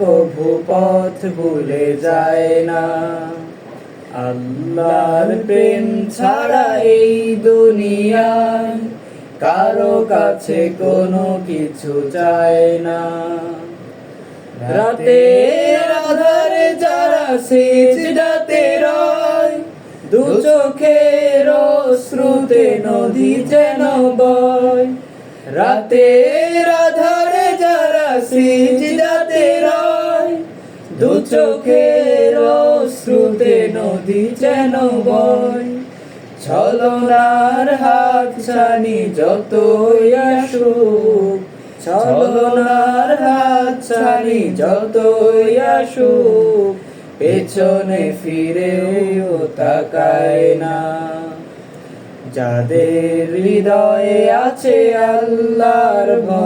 কভু পথ ভুলে যায় না। আল্লাহর প্রেম ছাড়া এই দুনিয়ায় কারও কাছে কোনো কিছু চায় না। রাতে আধারে যারা সেজদাতে রয়, দু চোখের শ্রুতে নদী যেন বয়। রাতে আধারে যারা সেজদাতে রয় দু চোখের শ্রুতে নদী যেন বয়। ছলনার হাত ছানি যতই আসুক, ছলনার হাত ছানি যতই আসুক, পেছনে ফিরেও তাকায় না। যাদের হৃদয়ে আছে আল্লাহর ভয়